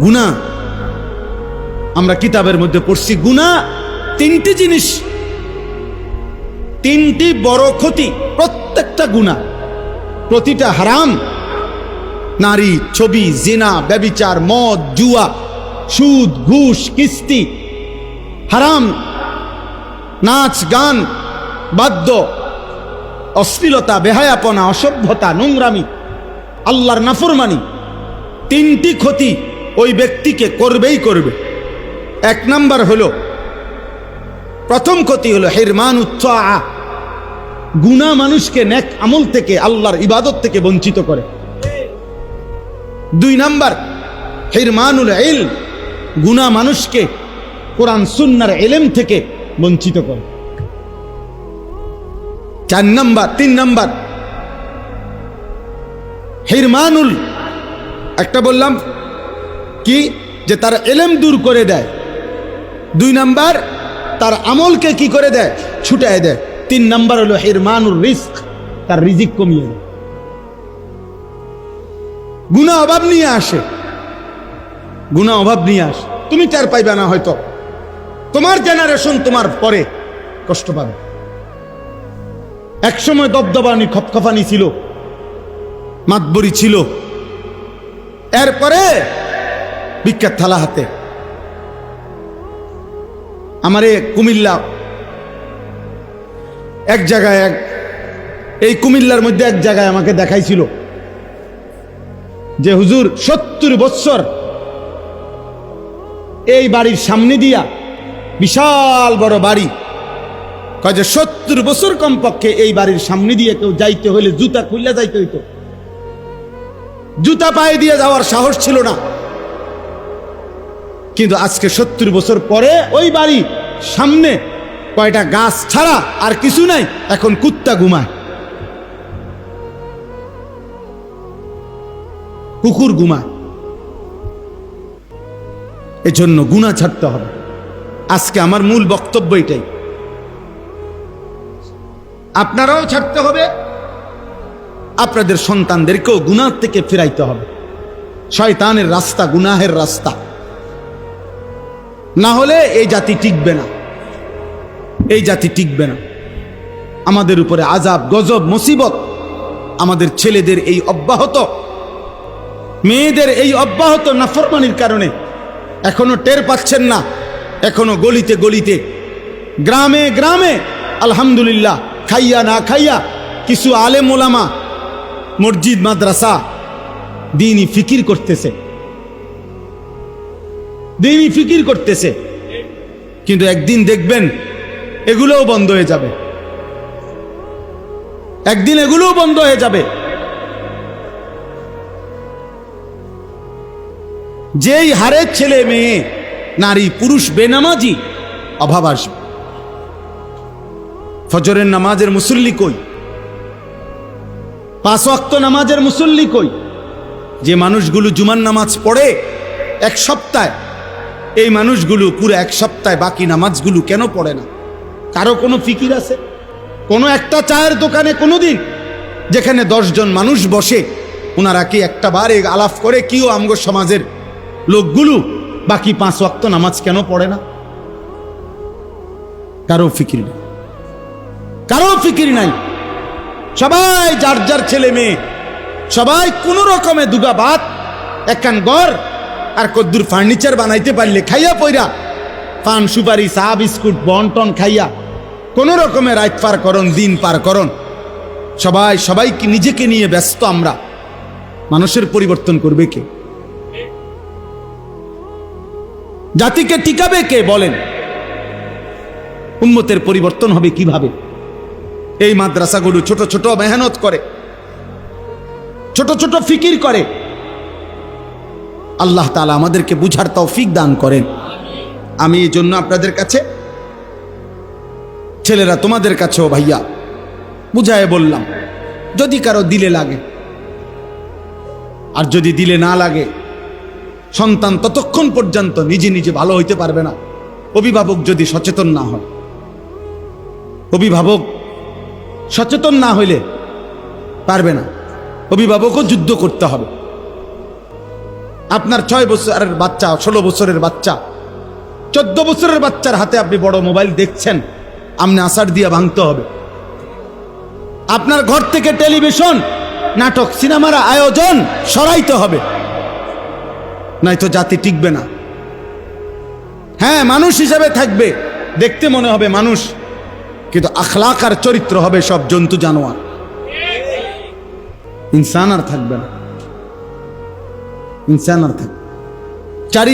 গুণা। আমরা কিতাবের মধ্যে পড়ছি, গুণা তিনটি জিনিস। তিনটি বড় ক্ষতি, প্রত্যেকটা গুণা। প্রতিটা হারাম। নারী, ছবি, জিনা, ব্যবিচার, মদ, জুয়া, সুদ, ঘুষ, কিস্তি। হারাম। নাচ, গান, বাদ্য, অশ্লীলতা, বেহায়াপনা, অসভ্যতা, নোংরামি, আল্লাহর নাফরমানি। তিনটি ক্ষতি। ওই ব্যক্তিকে করবেই করবে। এক নাম্বার হলো, প্রথম ক্ষতি হলো, হেরমান উৎসাহ গুণা মানুষকে নেক আমল থেকে, আল্লাহর ইবাদত থেকে বঞ্চিত করে। দুই নাম্বার, হিরমানুল এল গুণা মানুষকে কোরআন সুন্নার এলেম থেকে বঞ্চিত করে। চার নাম্বার, তিন নাম্বার, হিরমানুল, একটা বললাম কি? যে তার এলেম দূর করে দেয়। দুই নাম্বার, তার আমলকে কি করে দেয়? ছুটায় দেয়। তিন নাম্বার হলো হিরমানুর রিস্ক তার রিজিক কমিয়ে দেয়। গুণা অভাব নিয়ে আসে। গুণা অভাব নিয়ে আসে। তুমি চার পাইবে না হয়তো। তোমার জেনারেশন তোমার পরে কষ্ট পাবে। একসময় দবদবানি, খপখপানি ছিল। মাতবরি ছিল। এরপরে বিখ্যাত থালা হাতে। আমারে কুমিল্লা, এক জায়গায় এক, এই কুমিল্লার মধ্যে এক জায়গায় আমাকে দেখাইছিল যে, হুজুর, সত্তর বৎসর এই বাড়ির সামনে দিয়া বিশাল বড় বাড়ি। কয় যে, সত্তর বছর কমপক্ষে এই বাড়ির সামনে দিয়ে কেউ যাইতে হলে জুতা খুললে যাইতে হইতো। জুতা পায়ে দিয়ে যাওয়ার সাহস ছিল না। কিন্তু আজকে সত্তর বছর পরে ওই বাড়ি সামনে কয়টা গাছ ছাড়া আর কিছু নাই, এখন কুত্তা ঘুমায়। কুকুর ঘুমায়। এজন্য গুণা ছাড়তে হবে। আজকে আমার মূল বক্তব্য এটাই। আপনারাও ছাড়তে হবে, আপনাদের সন্তানদেরকেও গুনাহ থেকে ফিরাইতে হবে। শয়তানের রাস্তা গুনাহের রাস্তা। না হলে এই জাতি টিকবে না। এই জাতি টিকবে না। আমাদের উপরে আজাব গজব, মুসিবত আমাদের ছেলেদের এই অব্যাহত, মেয়েদের এই অব্যাহত নাফরমানির কারণে এখনও টের পাচ্ছেন না, এখনও গলিতে গলিতে, গ্রামে গ্রামে, আলহামদুলিল্লাহ, খাইয়া না খাইয়া কিছু আলেম ওলামা মসজিদ, মাদ্রাসা, দিনই ফিকির করতেছে। দিনই ফিকির করতেছে। কিন্তু একদিন দেখবেন এগুলোও বন্ধ হয়ে যাবে। একদিন এগুলোও বন্ধ হয়ে যাবে। যেই হারে ছেলে মেয়ে, নারী, পুরুষ, বেনামাজি, অভাব আসবে। ফজরের নামাজের মুসল্লি কই? পাঁচ ওয়াক্ত নামাজের মুসল্লি কই? যে মানুষগুলো জুমার নামাজ পড়ে এক সপ্তাহে এই মানুষগুলো পুরো এক সপ্তাহে বাকি নামাজগুলো কেন পড়ে না? কারও কোনো ফিকির আছে? কোনো একটা চায়ের দোকানে কোনো দিন যেখানে দশজন মানুষ বসে ওনারা কি একটা বারে আলাপ করে কিও আমগ সমাজের লোকগুলো বাকি পাঁচ ওয়াক্ত নামাজ কেন পড়ে না? কারও ফিকির নেই। কারও ফিকির নাই। সবাই যার যার ছেলে মেয়ে, সবাই কোন রকমে দুগা ভাত একখান গড় আর কদ্দুর ফার্নিচার বানাইতে পারলে খাইয়া পইরা। পান, সুপারি, চা, বিস্কুট বন্টন খাইয়া কোন রকমে রাত পার করন, দিন পার করন। সবাই সবাইকে নিজেকে নিয়ে ব্যস্ত আমরা? মানুষের পরিবর্তন করবে কে? জাতিকে টিকাবে কে বলেন? উন্মতের পরিবর্তন হবে কীভাবে? এই মাদ্রাসাগুলো ছোট ছোট মেহনত করে, ছোট ছোট ফিকির করে। আল্লাহ তালা আমাদেরকে বুঝার তৌফিক দান করেন। আমি এই জন্য আপনাদের কাছে, ছেলেরা তোমাদের কাছেও ভাইয়া, বুঝায় বললাম, যদি কারও দিলে লাগে, আর যদি দিলে না লাগে, সন্তান ততক্ষণ পর্যন্ত নিজে নিজে ভালো হইতে পারবে না। অভিভাবক যদি সচেতন না হয়, অভিভাবক সচেতন না হইলে পারবে না। অভিভাবকও যুদ্ধ করতে হবে। আপনার ছয় বছরের বাচ্চা, ষোলো বছরের বাচ্চা, চোদ্দ বছরের বাচ্চার হাতে আপনি বড় মোবাইল দেখছেন আপনি আষাঢ় দিয়ে ভাঙতে হবে। আপনার ঘর থেকে টেলিভিশন, নাটক, সিনেমার আয়োজন সরাইতে হবে। নয়তো জাতি টিকবে না। হ্যাঁ মানুষ হিসাবে থাকবে, দেখতে মনে হবে মানুষ, কিন্তু আখলাক আর চরিত্র হবে সব জন্তু জানোয়ার। ইনসান আর থাকবে না। ইনসান আর থাকবে চারি